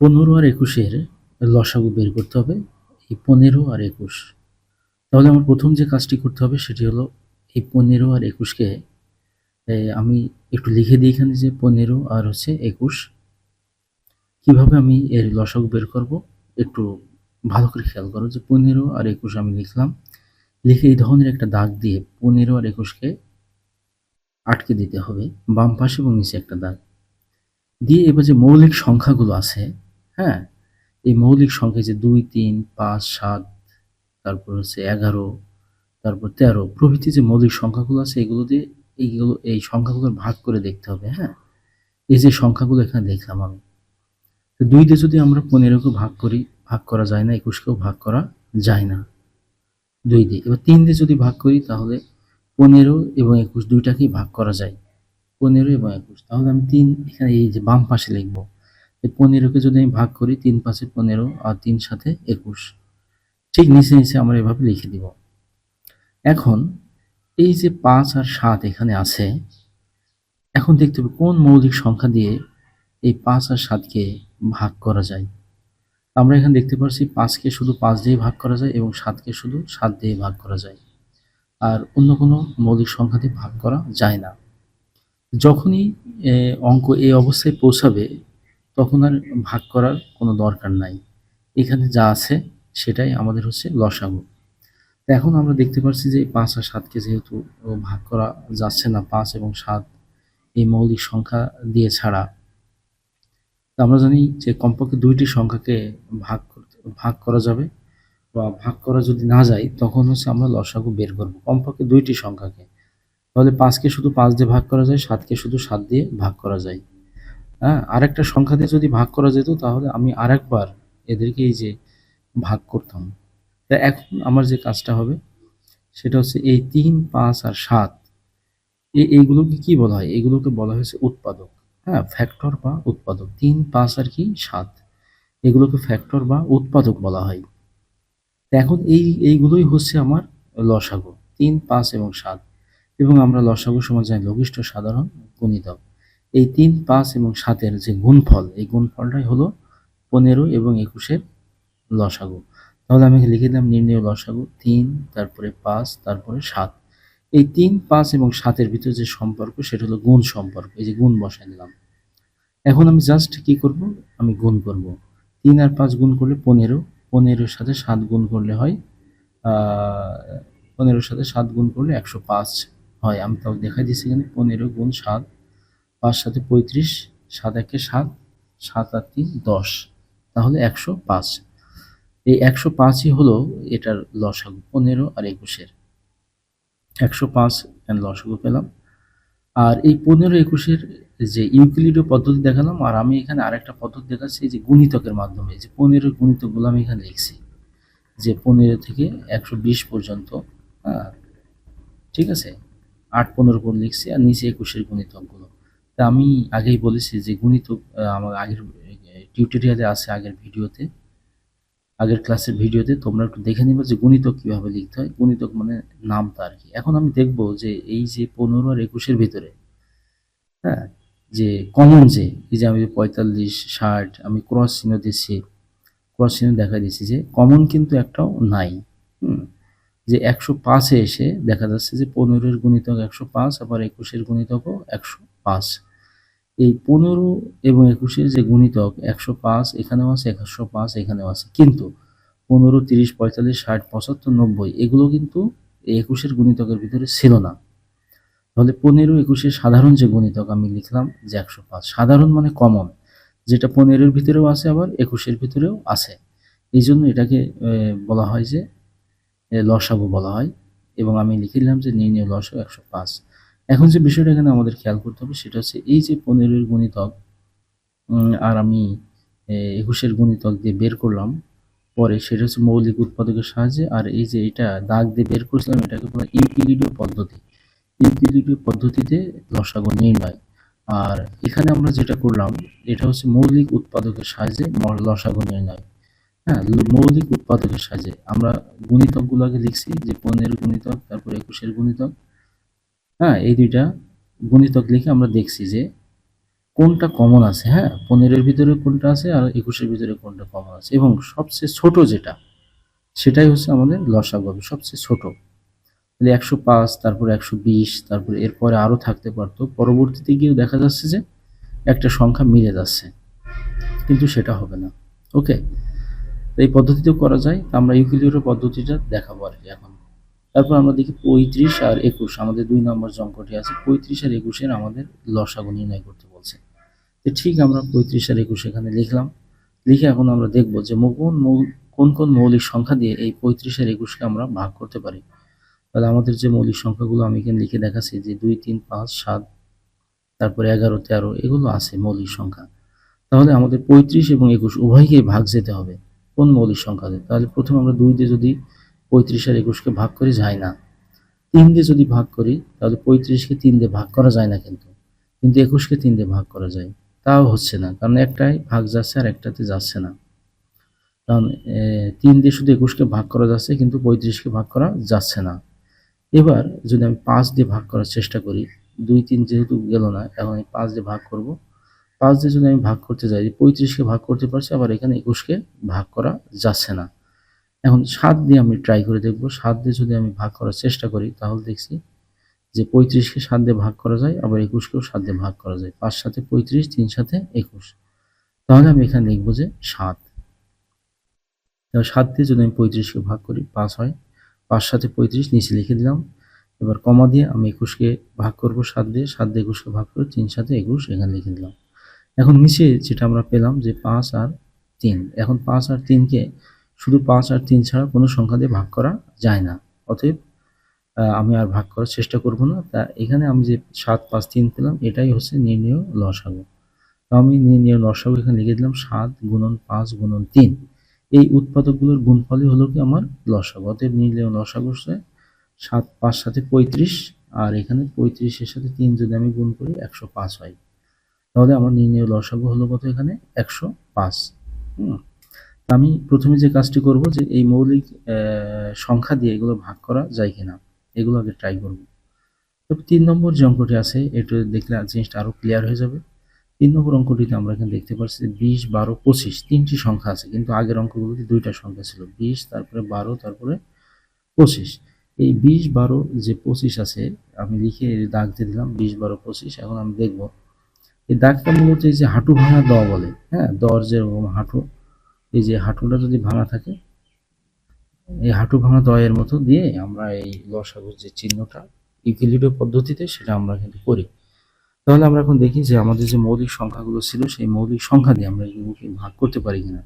পনেরো আর একুশের লসাগু বের করতে হবে, এই পনেরো আর একুশ। তাহলে আমার প্রথম যে কাজটি করতে হবে সেটি হলো এই পনেরো আর একুশকে আমি একটু লিখে দিই এখানে যে পনেরো আর হচ্ছে একুশ। কীভাবে আমি এর লসাগু বের করব? একটু ভালো করে খেয়াল করো যে পনেরো আর একুশ আমি লিখলাম। লিখে এই ধরনের একটা দাগ দিয়ে পনেরো আর একুশকে আটকে দিতে হবে, বাম পাশে এবং নিচে একটা দাগ। দিয়ে এবার যে মৌলিক সংখ্যাগুলো আছে হ্যাঁ এই মৌলিক সংখ্যা যে দুই, তিন, পাঁচ, সাত, তারপর হচ্ছে এগারো, তারপর তেরো। প্রভৃতি যে মৌলিক সংখ্যাগুলো আছে, এগুলো দিয়ে এইগুলো, এই সংখ্যাগুলো ভাগ করে দেখতে হবে হ্যাঁ? এই যে সংখ্যাগুলো এখানে দেখলাম আমি। তো দুই দিয়ে যদি আমরা পনেরোকে ভাগ করি, ভাগ করা যায় না, একুশকেও ভাগ করা যায় না। দুই দিয়ে। এবার তিন দিয়ে যদি ভাগ করি, তাহলে পনেরো এবং একুশ দুইটাকেই ভাগ করা যায়। পনেরো এবং একুশ। তাহলে আমি তিন এখানে এই যে বাম পাশে লিখব। এই পনেরোকে যদি আমি ভাগ করি, তিন পাঁচে পনেরো আর তিন সাথে একুশ। ঠিক নিচে নিচে আমরা এভাবে লিখে দিব। এখন এই যে পাঁচ আর সাত এখানে আছে, এখন দেখতে হবে কোন মৌলিক সংখ্যা দিয়ে এই পাঁচ আর সাতকে ভাগ করা যায়। আমরা এখানে দেখতে পাচ্ছি পাঁচকে শুধু পাঁচ দিয়ে ভাগ করা যায় এবং সাতকে শুধু সাত দিয়ে ভাগ করা যায়। আর অন্য কোনো মৌলিক সংখ্যা দিয়ে ভাগ করা যায় না। যখনই অঙ্ক এই অবস্থায় পৌঁছাবে তখন আর ভাগ করার কোনো দরকার নাই। এখানে যা আছে সেটাই আমাদের হচ্ছে লসাগু। এখন আমরা দেখতে পাচ্ছি যে পাঁচ আর সাতকে যেহেতু ভাগ করা যাচ্ছে না, পাঁচ এবং সাত এই মৌলিক সংখ্যা দিয়ে ছাড়া। আমরা জানি যে কমপক্ষে দুইটি সংখ্যাকে ভাগ ভাগ করা যাবে বা ভাগ করা যদি না যায়, তখন হচ্ছে আমরা লসাগু বের করব। কমপক্ষে দুইটি সংখ্যাকে। তাহলে পাঁচকে শুধু পাঁচ দিয়ে ভাগ করা যায়, সাতকে শুধু সাত দিয়ে ভাগ করা যায়। হ্যাঁ আরেকটা সংখ্যা দিয়ে যদি ভাগ করা যেত, তাহলে আমি আরেকবার এদেরকে এই যে ভাগ করতাম। তা এখন আমার যে কাজটা হবে, সেটা হচ্ছে এই তিন, পাঁচ আর সাত এই এইগুলোকে কি বলা হয়? এগুলোকে বলা হয়েছে উৎপাদক। হ্যাঁ ফ্যাক্টর বা উৎপাদক। তিন, পাঁচ আর কি? সাত। এগুলোকে ফ্যাক্টর বা উৎপাদক বলা হয়। এখন এই, এইগুলোই হচ্ছে আমার লসাগু। তিন, পাঁচ এবং সাত। এবং আমরা লসাগু সমাজ জানি, লঘিষ্ঠ সাধারণ গুণিতক। এই তিন, পাঁচ এবং সাতের যে গুণফল, এই গুণফলটাই হলো পনেরো এবং একুশের লসাগু। তাহলে আমি লিখে দিলাম নির্ণয় লসাগু, তিন, তারপরে পাঁচ, তারপরে সাত। এই তিন, পাঁচ এবং সাতের ভিতরে যে সম্পর্ক, সেটা হলো গুণ সম্পর্ক। এই যে গুণ বসাই দিলাম এখন আমি জাস্ট কি করব? আমি গুণ করব। তিন আর পাঁচ গুণ করলে পনেরো, পনেরোর সাথে সাত গুণ করলে হয় পনেরোর সাথে সাত গুণ করলে একশো পাঁচ হয়। আমি তাও দেখাই দিচ্ছি এখানে, পনেরো গুণ সাত পাঁচ সাথে পঁয়ত্রিশ, সাত একে সাত সাত আর তিন, দশ। তাহলে একশো পাঁচ। এই একশো পাঁচই হলো এটার লসাগু, পনেরো আর একুশের। একশো পাঁচ এখানে লসাগু পেলাম। আর এই পনেরো একুশের যে ইউক্লিডীয় পদ্ধতি দেখালাম, আর আমি এখানে আরেকটা পদ্ধতি দেখাচ্ছি যে গুণিতকের মাধ্যমে, যে পনেরো গুণিতকগুলো আমি এখানে লিখছি, যে পনেরো থেকে একশো বিশ পর্যন্ত হ্যাঁ ঠিক আছে? আট, পনেরো করে লিখছি, আর নিচে একুশের গুণিতকগুলো। তা আমি আগেই বলেছি যে গুণিতক আহ, আমার আগের টিউটোরিয়ালে আছে আগের ভিডিওতে আগের ক্লাসের ভিডিওতে তোমরা একটু দেখে নিবে যে গুণিতক কীভাবে লিখতে হয়। গুণিতক মানে নামটা আর কি। এখন আমি দেখব যে এই যে পনেরো আর একুশের ভিতরে হ্যাঁ যে কমন যে এই যে আমি পঁয়তাল্লিশ ষাট আমি ক্রস চিহ্ন দিচ্ছি ক্রস চিহ্ন দেখা দিচ্ছি যে কমন কিন্তু একটাও নাই হুম যে একশো পাঁচে এসে দেখা যাচ্ছে যে পনেরোর গুণিতক একশো পাঁচ আবার একুশের গুণিতকও একশো পাঁচ। এই পনেরো এবং একুশের যে গুণিতক, একশো পাঁচ, এখানেও আছে একশো পাঁচ, এখানেও আছে। কিন্তু পনেরো, তিরিশ, পঁয়তাল্লিশ, ষাট, পঁচাত্তর, নব্বই, এগুলো কিন্তু এই একুশের গুণিতকের ভিতরে ছিল না। তাহলে পনেরো, একুশের সাধারণ যে গুণিতক আমি লিখলাম যে একশো পাঁচ, সাধারণ মানে কমন যেটা পনেরোর ভিতরেও আছে আবার একুশের ভিতরেও আছে। এই জন্য এটাকে বলা হয় যে লসাগু বলা হয়। এবং আমি লিখে দিলাম যে নির্ণয় লসাগু একশো পাঁচ। এখন যে বিষয়টা এখানে আমাদের খেয়াল করতে হবে, সেটা হচ্ছে এই যে পনেরোর গুণিতক আর আমি একুশের গুণিতক দিয়ে বের করলাম, পরে সেটা হচ্ছে মৌলিক উৎপাদকের সাহায্যে, আর এই যে এটা দাগ দিয়ে বের করছিলাম, এটাকে বলা ইউক্লিডীয় পদ্ধতি। ইউক্লিডীয় পদ্ধতিতে লসাগু নির্ণয়। আর এখানে আমরা যেটা করলাম, এটা হচ্ছে মৌলিক উৎপাদকের সাহায্যে লসাগু নির্ণয়। হ্যাঁ মৌলিক উৎপাদকের সাহায্যে। আমরা গুণিতকগুলো আগে লিখছি, যে পনেরো গুণিতক, তারপর একুশের গুণিতক হ্যাঁ এই দুইটা গুণিতক লিখে আমরা দেখছি যে কোনটা কমন আছে হ্যাঁ? পনেরোর ভিতরে কোনটা আছে আর একুশের ভিতরে কোনটা কমন আছে এবং সবচেয়ে ছোট যেটা, সেটাই হচ্ছে আমাদের লসাগু। হবে সবচেয়ে ছোট। তাহলে একশো পাঁচ, তারপরে একশো বিশ, তারপরে এরপরে আরও থাকতে পারতো। পরবর্তীতে গিয়েও দেখা যাচ্ছে যে একটা সংখ্যা মিলে যাচ্ছে। কিন্তু সেটা হবে না। ওকে এই পদ্ধতিতেও করা যায়। আমরা ইউক্লিডের পদ্ধতিটা দেখাবো আর কি এখন। তারপর আমরা দেখি পঁয়ত্রিশ আর একুশ, আমাদের দুই নম্বর যে অঙ্কটি আছে। পঁয়ত্রিশ আর একুশের আমাদের লসাগু নির্ণয় করতে বলছে। তো ঠিক আমরা পঁয়ত্রিশ আর একুশ এখানে লিখলাম। লিখে এখন আমরা দেখব যে কোন কোন কোন মৌলিক সংখ্যা দিয়ে এই পঁয়ত্রিশ আর একুশকে আমরা ভাগ করতে পারি। তাহলে আমাদের যে মৌলিক সংখ্যাগুলো আমি এখানে লিখে দেখাচ্ছি যে দুই, তিন, পাঁচ, সাত, তারপরে এগারো, তেরো, এগুলো আছে মৌলিক সংখ্যা। তাহলে আমাদের পঁয়ত্রিশ এবং একুশ উভয়কেই ভাগ যেতে হবে। কোন মৌলিক সংখ্যা দিয়ে? তাহলে প্রথমে আমরা দুই দিয়ে যদি পঁয়ত্রিশ আর একুশকে ভাগ করি যায় না। তিন দিয়ে যদি ভাগ করি, তাহলে পঁয়ত্রিশকে তিন দিয়ে ভাগ করা যায় না কিন্তু। কিন্তু একুশকে তিন দিয়ে ভাগ করা যায়। তাও হচ্ছে না, কারণ একটাই ভাগ যাচ্ছে আর একটাতে যাচ্ছে না। কারণ তিন দিয়ে শুধু একুশকে ভাগ করা যাচ্ছে, কিন্তু পঁয়ত্রিশকে ভাগ করা যাচ্ছে না। এবার যদি আমি পাঁচ দিয়ে ভাগ করার চেষ্টা করি, দুই, তিন যেহেতু গেল না, এখন আমি পাঁচ দিয়ে ভাগ করব। পাঁচ দিয়ে যদি আমি ভাগ করতে যাই, পঁয়ত্রিশকে ভাগ করতে পারছি, আবার এখানে একুশকে ভাগ করা যাচ্ছে না। এখন সাত দিয়ে আমি ট্রাই করে দেখব। সাত দিয়ে যদি আমি ভাগ করার চেষ্টা করি, তাহলে দেখছি যে পঁয়ত্রিশকে সাত দিয়ে ভাগ করা যায়, আবার একুশকেও সাত দিয়ে ভাগ করা যায়। পাঁচ সাথে পঁয়ত্রিশ, তিন সাথে একুশ। তাহলে আমি এখানে লিখব যে সাত। সাত দিয়ে যদি আমি পঁয়ত্রিশকে ভাগ করি, পাঁচ হয়। পাঁচ সাথে পঁয়ত্রিশ, নিচে লিখে দিলাম। এবার কমা দিয়ে আমি একুশকে ভাগ করব সাত দিয়ে। সাত দিয়ে একুশকে ভাগ করে তিন সাথে একুশ, এখানে লিখে দিলাম। এখন নিচে যেটা আমরা পেলাম যে পাঁচ আর তিন। এখন পাঁচ আর তিনকে শুধু পাঁচ আর তিন ছাড়া কোনো সংখ্যা দিয়ে ভাগ করা যায় না। অতএব আমি আর ভাগ করার চেষ্টা করব না। তা এখানে আমি যে সাত, পাঁচ, তিন পেলাম, এটাই হচ্ছে নির্ণয় লসাগু। আমি নির্ণয় লসাগু এখানে লিখে দিলাম সাত গুণন পাঁচ গুণন তিন। এই উৎপাদকগুলোর গুণফলই হলো কি আমার লসাগু। অতএব নির্ণয় লসাগু হচ্ছে সাত, পাঁচ সাথে পঁয়ত্রিশ, আর এখানে পঁয়ত্রিশের সাথে তিন যদি আমি গুণ করি, একশো পাঁচ হয়। তাহলে আমার নির্ণয় লসাগু হলো কত এখানে? একশো পাঁচ। হুম। আমি প্রথমে যে কাজটি করব যে এই মৌলিক সংখ্যা দিয়ে এগুলো ভাগ করা যায় কিনা, এগুলো আগে ট্রাই করব। তো তিন নম্বর যে অঙ্কটি আছে একটু দেখলে জিনিসটা আরও ক্লিয়ার হয়ে যাবে। তিন নম্বর অঙ্কটিতে আমরা এখানে দেখতে পাচ্ছি যে বিশ, বারো, পঁচিশ, তিনটি সংখ্যা আছে, কিন্তু আগের অঙ্কগুলোতে দুইটা সংখ্যা ছিল, বিশ, তারপরে বারো, তারপরে পঁচিশ। এই বিশ, বারো যে পঁচিশ আছে, আমি লিখে দাগ দিয়ে দিলাম, বিশ, বারো, পঁচিশ, এখন আমি দেখব। এই দাগটা মূলত এই যে হাঁটু ভাঙা দ বলে হ্যাঁ দর যেরকম হাঁটু এই যে হাঁটুটা যদি ভাঙা থাকে, এই হাঁটু ভাঙা দয়ের মতো দিয়ে আমরা এই লসাগুর যে চিহ্নটা ইউক্লিডীয় পদ্ধতিতে সেটা আমরা কিন্তু করি। তাহলে আমরা এখন দেখি যে আমাদের যে মৌলিক সংখ্যাগুলো ছিল, সেই মৌলিক সংখ্যা দিয়ে আমরা এগুলোকে ভাগ করতে পারি কিনা।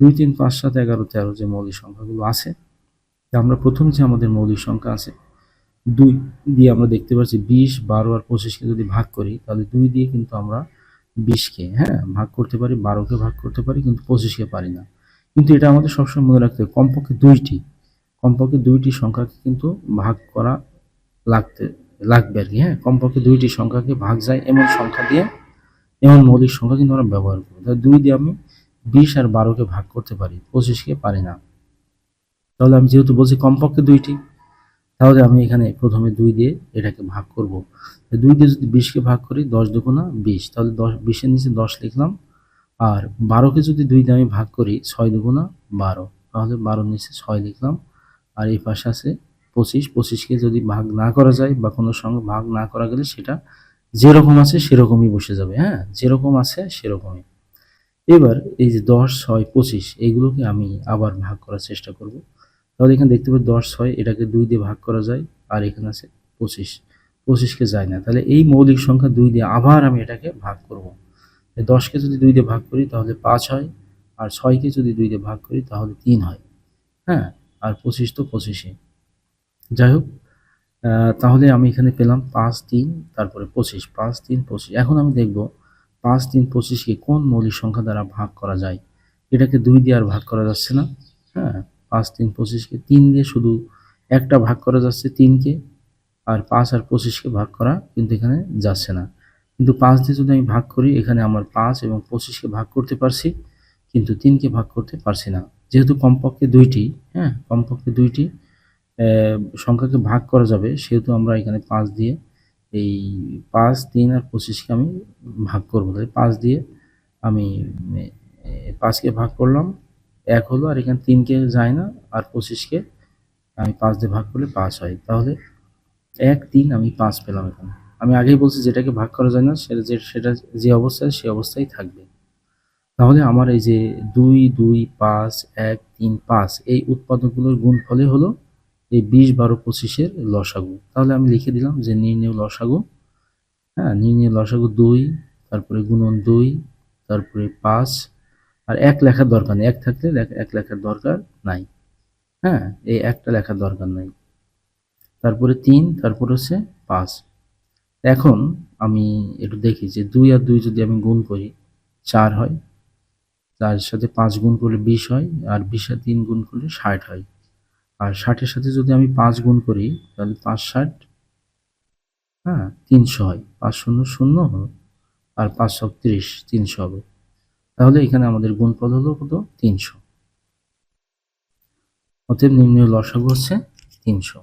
দুই, তিন, পাঁচ, সাত, এগারো, তেরো যে মৌলিক সংখ্যাগুলো আছে আমরা প্রথম যে আমাদের মৌলিক সংখ্যা আছে, দুই দিয়ে আমরা দেখতে পাচ্ছি বিশ, বারো আর পঁচিশকে যদি ভাগ করি, তাহলে দুই দিয়ে কিন্তু আমরা বিশকে হ্যাঁ ভাগ করতে পারি, বারোকে ভাগ করতে পারি, কিন্তু পঁচিশকে পারি না। কিন্তু এটা আমাদের সবসময় মনে রাখতে হবে, কমপক্ষে দুইটি কমপক্ষে দুইটি সংখ্যাকে কিন্তু ভাগ করা লাগতে, লাগবে আর কি হ্যাঁ কমপক্ষে দুইটি সংখ্যাকে ভাগ যায় এমন সংখ্যা দিয়ে, এমন মৌলিক সংখ্যা কিন্তু আমরা ব্যবহার করি তাহলে দুই দিয়ে আমি বিশ আর বারোকে ভাগ করতে পারি, পঁচিশকে পারি না। তাহলে আমি যেহেতু বলছি কমপক্ষে দুইটি তাহলে আমি এখানে প্রথমে দুই দিয়ে এটাকে ভাগ করব। দুই দিয়ে যদি বিশকে ভাগ করি, দশ দুগুণা বিশ। তাহলে দশ, বিশের নিচে দশ লিখলাম। আর বারোকে যদি দুই দিয়ে আমি ভাগ করি, ছয় দুগুণা বারো। তাহলে বারোর নিচে ছয় লিখলাম। আর এই পাশে আছে পঁচিশ। পঁচিশকে যদি ভাগ না করা যায় বা কোনো সঙ্গে ভাগ না করা গেলে সেটা যেরকম আছে সেরকমই বসে যাবে। হ্যাঁ যেরকম আছে সেরকমই। এবার এই যে দশ, ছয়, পঁচিশ এইগুলোকে আমি আবার ভাগ করার চেষ্টা করব। তাহলে এখানে দেখতে পাই দশ ছয়, এটাকে দুই দিয়ে ভাগ করা যায়, আর এখানে আছে পঁচিশ। পঁচিশকে যায় না। তাহলে এই মৌলিক সংখ্যা দুই দিয়ে আবার আমি এটাকে ভাগ করব। দশকে যদি দুই দিয়ে ভাগ করি, তাহলে পাঁচ হয়, আর ছয়কে যদি দুই দিয়ে ভাগ করি, তাহলে তিন হয়। হ্যাঁ? আর পঁচিশ তো পঁচিশে। যাই হোক তাহলে আমি এখানে পেলাম পাঁচ, তিন, তারপরে পঁচিশ। পাঁচ, তিন, পঁচিশ। এখন আমি দেখব পাঁচ, তিন, পঁচিশকে কোন মৌলিক সংখ্যা দ্বারা ভাগ করা যায়। এটাকে দুই দিয়ে আর ভাগ করা যাচ্ছে না। হ্যাঁ? পাঁচ, তিন, পঁচিশকে। তিন দিয়ে শুধু একটা ভাগ করা যাচ্ছে তিনকে, আর পাঁচ আর পঁচিশকে ভাগ করা কিন্তু এখানে যাচ্ছে না। কিন্তু পাঁচ দিয়ে যদি আমি ভাগ করি, এখানে আমার পাঁচ এবং পঁচিশকে ভাগ করতে পারছি, কিন্তু তিনকে ভাগ করতে পারছি না। যেহেতু কমপক্ষে দুইটি হ্যাঁ কমপক্ষে দুইটি সংখ্যাকে ভাগ করা যাবে, সেহেতু আমরা এখানে পাঁচ দিয়ে এই পাঁচ, তিন আর পঁচিশকে আমি ভাগ করব। তাহলে পাঁচ দিয়ে আমি পাঁচকে ভাগ করলাম এক হলো আর এখানে তিনকে যায় না, আর পঁচিশকে আমি পাঁচ দিয়ে ভাগ করলে পাঁচ হয়। তাহলে এক, তিন আমি পাঁচ পেলাম এখানে। আমি আগেই বলছি যেটাকে ভাগ করা যায় না, সেটা যে সেটা যে অবস্থায়, সে অবস্থায় থাকবে। তাহলে আমার এই যে দুই দুই, পাঁচ, এক, তিন, পাঁচ, এই উৎপাদকগুলোর গুণ ফলে হলো এই বিশ বারো পঁচিশের লসাগু। তাহলে আমি লিখে দিলাম যে নির্ণয় লসাগু হ্যাঁ নির্ণয় লসাগু দুই, তারপরে গুণন দুই, তারপরে পাঁচ আর এক লেখার দরকার নেই। এক থাকলে এক লেখার দরকার নাই। হ্যাঁ এই একটা লেখার দরকার নাই। তারপরে তিন, তারপর হচ্ছে পাঁচ। এখন আমি একটু দেখি যে দুই আর দুই যদি আমি গুণ করি, চার হয়। চারের সাথে পাঁচ গুণ করলে বিশ হয়, আর বিশ তিন গুণ করলে ষাট হয়। আর ষাটের সাথে যদি আমি পাঁচ গুণ করি, তাহলে পাঁচ ষাট হ্যাঁ তিনশো হয়। পাঁচ শূন্য শূন্য আর পাঁচ তিরিশ, তিনশো হবে। তাহলে এখানে আমাদের গুণফল হলো কত? তিনশো। অতএব নিম্ন লসাগু হচ্ছে তিনশো।